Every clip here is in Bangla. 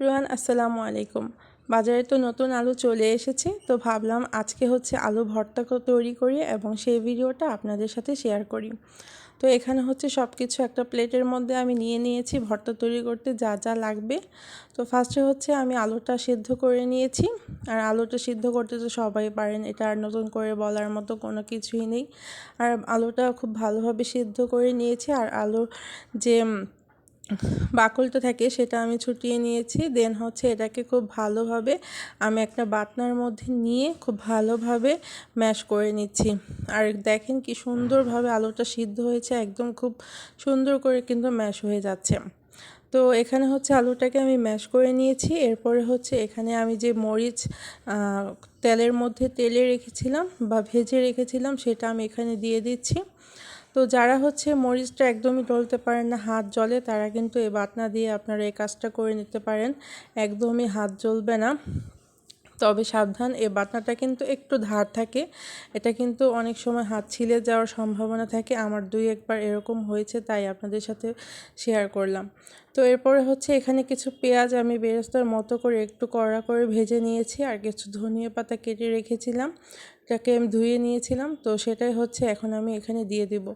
এভরিওয়ান, আসসালামু আলাইকুম। বাজারে তো নতুন আলু চলে এসেছে, তো ভাবলাম আজকে হচ্ছে আলু ভর্তা তৈরি করি এবং সেই ভিডিওটা আপনাদের সাথে শেয়ার করি। তো এখানে হচ্ছে সব কিছু একটা প্লেটের মধ্যে আমি নিয়ে নিয়েছি, ভর্তা তৈরি করতে যা যা লাগবে। তো ফার্স্টে হচ্ছে আমি আলুটা সিদ্ধ করে নিয়েছি, আর আলুটা সিদ্ধ করতে তো সবাই পারেন, এটা আর নতুন করে বলার মতো কোনো কিছুই নেই। আর আলুটা খুব ভালোভাবে সিদ্ধ করে নিয়েছি, আর আলুর যে বাকলটা থাকে, সেটা আমি ছুটিয়ে নিয়েছি। দেন হচ্ছে এটাকে খুব ভালোভাবে আমি একটা বাটনার মধ্যে নিয়ে খুব ভালোভাবে ম্যাশ করে নিচ্ছি। আর দেখেন কি সুন্দরভাবে আলুটা সিদ্ধ হয়েছে, একদম খুব সুন্দর করে কিন্তু ম্যাশ হয়ে যাচ্ছে। তো এখানে হচ্ছে আলুটাকে আমি ম্যাশ করে নিয়েছি। এরপরে হচ্ছে এখানে আমি যে মরিচ তেলের মধ্যে তেলে রেখেছিলাম বা ভেজে রেখেছিলাম, সেটা আমি এখানে দিয়ে দিচ্ছি। তো যারা হচ্ছে মরিচটা একদমই ডলতে পারেন না, হাত জলে, তারা কিন্তু এই বাতনা দিয়ে আপনারা এই কাজটা করে নিতে পারেন। একদমই হাত জ্বলবে না। তবে সাবধান, এ বাটনাটা কিন্তু একটু ধার থাকে। এটা কিন্তু অনেক সময় হাত ছিলে যাওয়ার সম্ভাবনা থাকে। আমার দুই একবার এরকম হয়েছে, তাই আপনাদের সাথে শেয়ার করলাম। তো এরপরে হচ্ছে এখানে কিছু পেঁয়াজ আমি বেরেস্তার মতো করে একটু কড়া করে ভেজে নিয়েছি আর কিছু ধনিয়া পাতা কেটে রেখেছিলাম। এটাকে আমি ধুয়ে নিয়েছিলাম, তো সেটাই হচ্ছে এখন আমি এখানে দিয়ে দিব।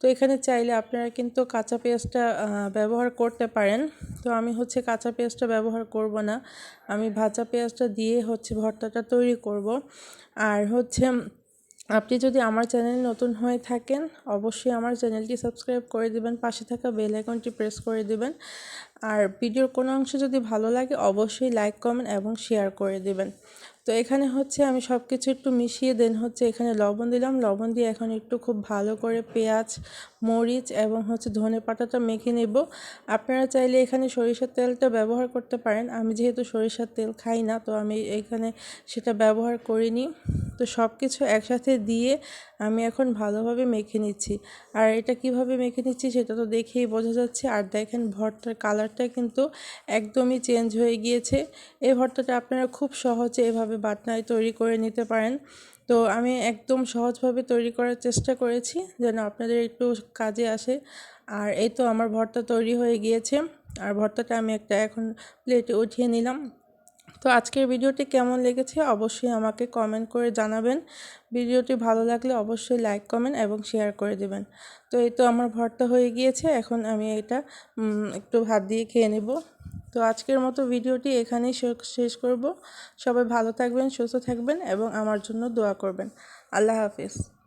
তো এখানে চাইলে আপনারা কিন্তু কাঁচা পেঁয়াজটা ব্যবহার করতে পারেন। তো আমি হচ্ছে কাঁচা পেঁয়াজটা ব্যবহার করব না। আমি ভাজা পেঁয়াজটা দিয়ে হচ্ছে ভর্তাটা তৈরি করব। আর হচ্ছে আপনি যদি আমার চ্যানেল নতুন হয়ে থাকেন, অবশ্যই আমার চ্যানেলটি সাবস্ক্রাইব করে দেবেন, পাশে থাকা বেল আইকনটি প্রেস করে দেবেন। আর ভিডিওর কোনো অংশ যদি ভালো লাগে, অবশ্যই লাইক, কমেন্ট এবং শেয়ার করে দিবেন। তো এখানে হচ্ছে আমি সব কিছু একটু মিশিয়ে দেন হচ্ছে এখানে লবণ দিলাম। লবণ দিয়ে এখন একটু খুব ভালো করে পেঁয়াজ, মরিচ এবং হচ্ছে ধনে পাতাটা মেখে নেব। আপনারা চাইলে এখানে সরিষার তেলটা ব্যবহার করতে পারেন। আমি যেহেতু সরিষার তেল খাই না, তো আমি এখানে সেটা ব্যবহার করিনি। তো সব কিছু একসাথে দিয়ে আমি এখন ভালোভাবে মেখে নিচ্ছি। আর এটা কীভাবে মেখে নিচ্ছি সেটা তো দেখেই বোঝা যাচ্ছে। আর দেখেন ভর্তার কালারটা কিন্তু একদমই চেঞ্জ হয়ে গিয়েছে। এই ভর্তাটা আপনারা খুব সহজে এভাবে বাটনায় তৈরি করে নিতে পারেন। তো আমি একদম সহজভাবে তৈরি করার চেষ্টা করেছি যেন আপনাদের একটু কাজে আসে। আর এই তো আমার ভর্তা তৈরি হয়ে গিয়েছে। আর ভর্তাটা আমি একটা এখন প্লেটে উঠিয়ে নিলাম। তো আজকের ভিডিওটি কেমন লেগেছে অবশ্যই আমাকে কমেন্ট করে জানাবেন। ভিডিওটি ভালো লাগলে অবশ্যই লাইক কমেন্ট এবং শেয়ার করে দেবেন। তো এই তো আমার ভর্তা হয়ে গিয়েছে, এখন আমি এটা একটু ভাত দিয়ে খেয়ে নেব। তো আজকের মতো ভিডিওটি এখানেই শেষ- করব। সবাই ভালো থাকবেন, সুস্থ থাকবেন এবং আমার জন্য দোয়া করবেন। আল্লাহ হাফিজ।